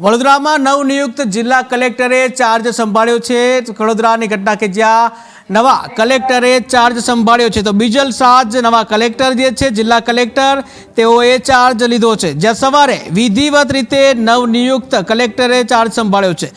વડોદરામાં નવનિયુક્ત જિલ્લા કલેક્ટરે ચાર્જ સંભાળ્યો છે. વડોદરાની ઘટના કે જ્યાં નવા કલેક્ટરે ચાર્જ સંભાળ્યો છે, તો બીજલ સાજ નવા કલેક્ટર જે છે, જિલ્લા કલેક્ટર, તેઓએ ચાર્જ લીધો છે. જ્યાં સવારે વિધિવત રીતે નવનિયુક્ત કલેક્ટરે ચાર્જ સંભાળ્યો છે.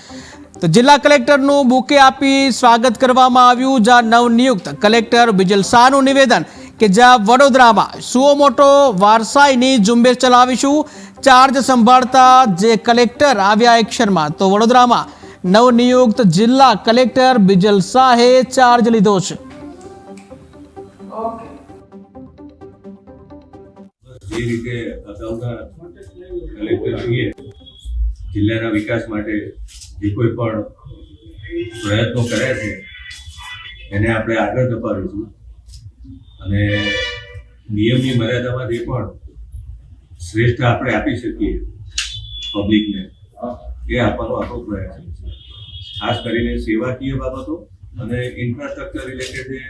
તો જિલ્લા કલેક્ટરનું બુકે આપી સ્વાગત કરવામાં આવ્યું, જ્યાં નવનિયુક્ત કલેક્ટર બિજલ શાહનું નિવેદન કે જ્યાં વડોદરામાં સુઓ મોટો વારસાઈની ઝુંબેશ ચલાવીશું ચાર્જ સંભાળતા જે કલેક્ટર આવ્યા એક્શનમાં તો વડોદરામાં નવનિયુક્ત જિલ્લા કલેક્ટર બિજલ શાહે ચાર્જ લીધો છે. જે રીતે અગાઉના કલેક્ટર જોઈએ જિલ્લાના વિકાસ માટે જે કોઈ પણ પ્રયત્નો કર્યા છે, એને આપણે આગળ ધપાવીશું. અને નિયમની મર્યાદામાં જે પણ શ્રેષ્ઠ આપણે આપી શકીએ પબ્લિકને એ આપવાનો આપણો પ્રયાસ છે. ખાસ કરીને સેવાકીય બાબતો અને ઇન્ફ્રાસ્ટ્રક્ચર રિલેટેડ જે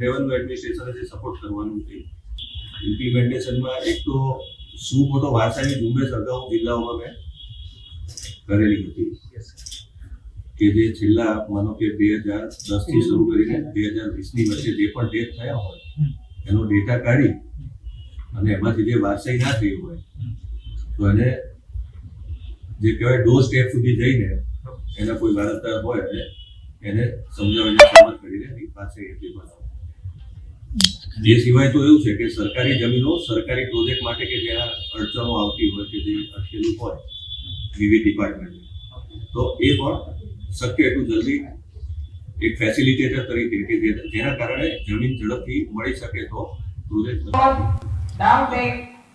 રેવન્યુ એડમિનિસ્ટ્રેશને જે સપોર્ટ કરવાનું છે. ઇમ્પ્લિમેન્ટેશનમાં એક તો શું મોટો વારસાની ઝુંબેશ અગાઉ જિલ્લાઓમાં મેં કરેલી હતી. કે જે છેલ્લા માનો કે બે હજાર દસથી શરૂ કરીને બે હજાર વીસની વચ્ચે જે પણ ડેથ થયા હોય એનો ડેટા કાઢી અને એમાંથી જે વારસાઈ ના થઈ હોય, તો એને જે કહેવાય ડો સ્ટેપ સુધી જઈને એના કોઈ વારસદાર હોય એટલે એને સમજાવીને સમજ કરીને પાસે એટલી બનાવો એ સિવાય તો એવું છે કે સરકારી જમીનો સરકારી પ્રોજેક્ટ માટે કે જ્યાં અડચણો આવતી હોય કે જે અટકેલું હોય વિવિધ ડિપાર્ટમેન્ટ તો એ પણ શક્ય એટલું જલ્દી એક ફેસિલિટેટર તરીકે કે જેના કારણે જમીન ઝડપથી મળી શકે તો પ્રોજેક્ટ down date